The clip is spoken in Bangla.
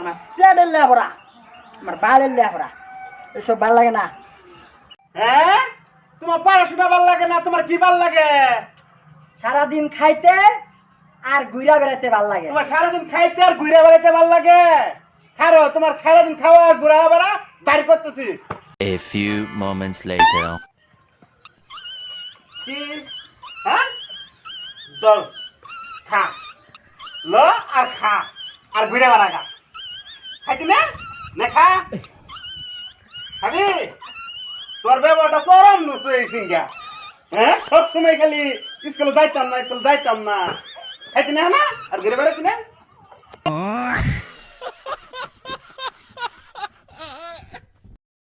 আমার চেয়ারের লেবরা আমার বালের লেবরা এসব ভালো লাগে না। হ্যাঁ? তোমার পড়াশোনা ভালো লাগে না? তোমার কি ভালো লাগে? সারাদিন খাইতে আর ঘুরা বেড়াতে ভালো লাগে। তোমার সারাদিন খাইতে আর ঘুরে বেড়াইতে ভালো লাগে? খারো তোমার সারাদিন খাওয়া ঘুরা বেড়া বাইর করতেছি। A few moments later. হ্যাঁ? দল খা। ল আর খা, আর ঘুরে বাড়া গা খাইতি না? না খা। খাবি? তোর ব্যবহারটা চরম নুসু এই সিঙ্গা হ্যাঁ? সব সময় খালি স্কুলে যাইতাম না, স্কুলে যাইতাম না। খাইতি না না? আর ঘুরে বেড়াচ্ছি না?